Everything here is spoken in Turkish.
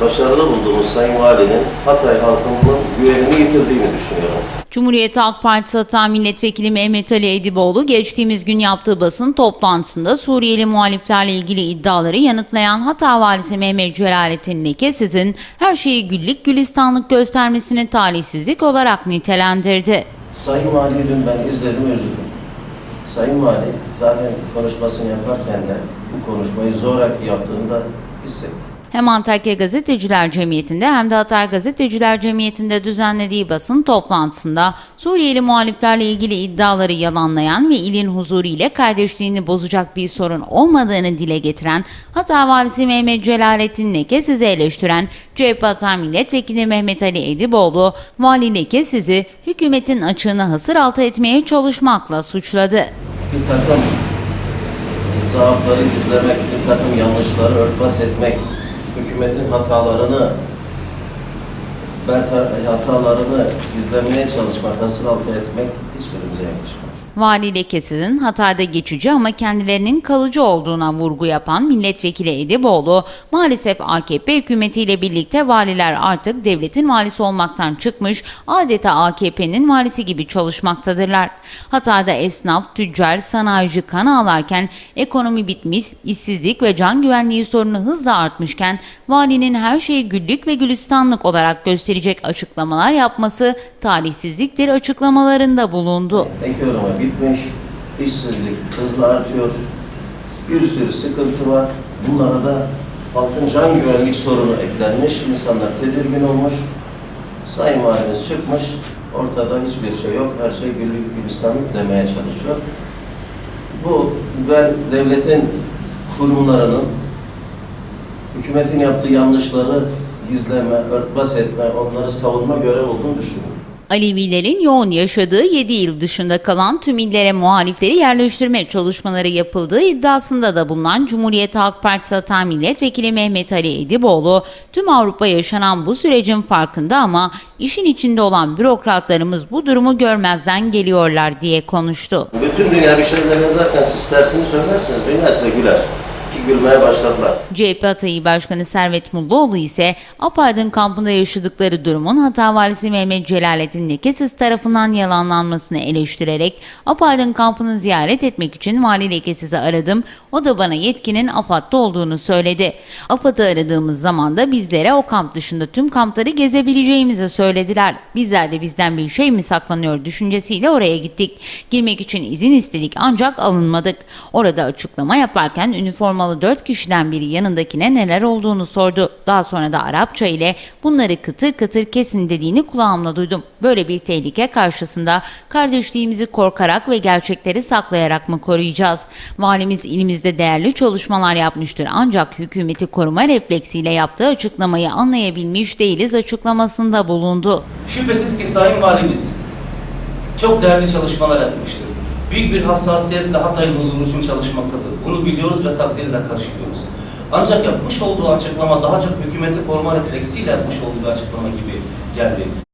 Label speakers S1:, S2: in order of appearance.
S1: başarılı bulduğumuz Sayın Valinin Hatay halkının güvenini yitirdiğini düşünüyorum.
S2: Cumhuriyet Halk Partisi Hatay Milletvekili Mehmet Ali Ediboğlu geçtiğimiz gün yaptığı basın toplantısında Suriyeli muhaliflerle ilgili iddiaları yanıtlayan Hatay Valisi Mehmet Celalettin Lekesiz'in her şeyi güllük gülistanlık göstermesini talihsizlik olarak nitelendirdi.
S1: Sayın Vali'yi dün ben izledim, üzüldüm. Sayın Vali zaten konuşmasını yaparken de bu konuşmayı zoraki yaptığını da hissettim.
S2: Hem Antakya Gazeteciler Cemiyeti'nde hem de Hatay Gazeteciler Cemiyeti'nde düzenlediği basın toplantısında Suriyeli muhaliflerle ilgili iddiaları yalanlayan ve ilin huzuru ile kardeşliğini bozacak bir sorun olmadığını dile getiren Hatay Valisi Mehmet Celalettin Lekesiz'i eleştiren CHP Hatay Milletvekili Mehmet Ali Ediboğlu, Vali Lekesiz'i hükümetin açığını hasır altı etmeye çalışmakla suçladı.
S1: Bir takım zaafları gizlemek, bir takım yanlışları örtbas etmek, hükümetin hatalarını hatalarını gizlemeye çalışmak, hasır altı etmek hiçbirimize yakışmıyor.
S2: Vali Lekesiz'in Hatay'da geçici ama kendilerinin kalıcı olduğuna vurgu yapan milletvekili Ediboğlu, maalesef AKP hükümetiyle birlikte valiler artık devletin valisi olmaktan çıkmış, adeta AKP'nin valisi gibi çalışmaktadırlar. Hatay'da esnaf, tüccar, sanayici kan ağlarken ekonomi bitmiş, işsizlik ve can güvenliği sorunu hızla artmışken valinin her şeyi güllük ve gülistanlık olarak gösterecek açıklamalar yapması talihsizliktir açıklamalarında bulundu.
S1: Ekonomi bitmiş, işsizlik hızla artıyor, bir sürü sıkıntı var. Bunlara da halkın can güvenlik sorunu eklenmiş, insanlar tedirgin olmuş. Sayın Valimiz çıkmış, ortada hiçbir şey yok, her şey güllük gülistanlık demeye çalışıyor. Bu, ben devletin kurumlarının hükümetin yaptığı yanlışları gizleme, örtbas etme, onları savunma görev olduğunu düşünüyorum.
S2: Alevilerin yoğun yaşadığı 7 yıl dışında kalan tüm illere muhalifleri yerleştirme çalışmaları yapıldığı iddiasında da bulunan Cumhuriyet Halk Partisi Hatay Milletvekili Mehmet Ali Ediboğlu, tüm Avrupa yaşanan bu sürecin farkında ama işin içinde olan bürokratlarımız bu durumu görmezden geliyorlar diye konuştu.
S1: Bütün dünya bir şeylerine zaten siz tersini söylersiniz, dünya size güler. Ki gülmeye başladılar.
S2: CHP Hatay İl Başkanı Servet Mulluoğlu ise Apaydın kampında yaşadıkları durumun Hatay Valisi Mehmet Celalettin Lekesiz tarafından yalanlanmasını eleştirerek Apaydın kampını ziyaret etmek için Vali Lekesiz'i aradım. O da bana yetkinin AFAD'da olduğunu söyledi. AFAD'ı aradığımız zaman da bizlere o kamp dışında tüm kampları gezebileceğimizi söylediler. Bizler de bizden bir şey mi saklanıyor düşüncesiyle oraya gittik. Girmek için izin istedik ancak alınmadık. Orada açıklama yaparken üniformalı dört kişiden biri yanındakine neler olduğunu sordu. Daha sonra da Arapça ile bunları kıtır kıtır kesin dediğini kulağımla duydum. Böyle bir tehlike karşısında kardeşliğimizi korkarak ve gerçekleri saklayarak mı koruyacağız? Valimiz ilimizde değerli çalışmalar yapmıştır ancak hükümeti koruma refleksiyle yaptığı açıklamayı anlayabilmiş değiliz açıklamasında bulundu.
S3: Şüphesiz ki Sayın Valimiz çok değerli çalışmalar yapmıştır. Büyük bir hassasiyetle Hatay'ın huzuru için çalışmaktadır. Bunu biliyoruz ve takdirle karşılıyoruz. Ancak yapmış olduğu açıklama daha çok hükümeti koruma refleksiyle yapmış olduğu açıklama gibi geldi.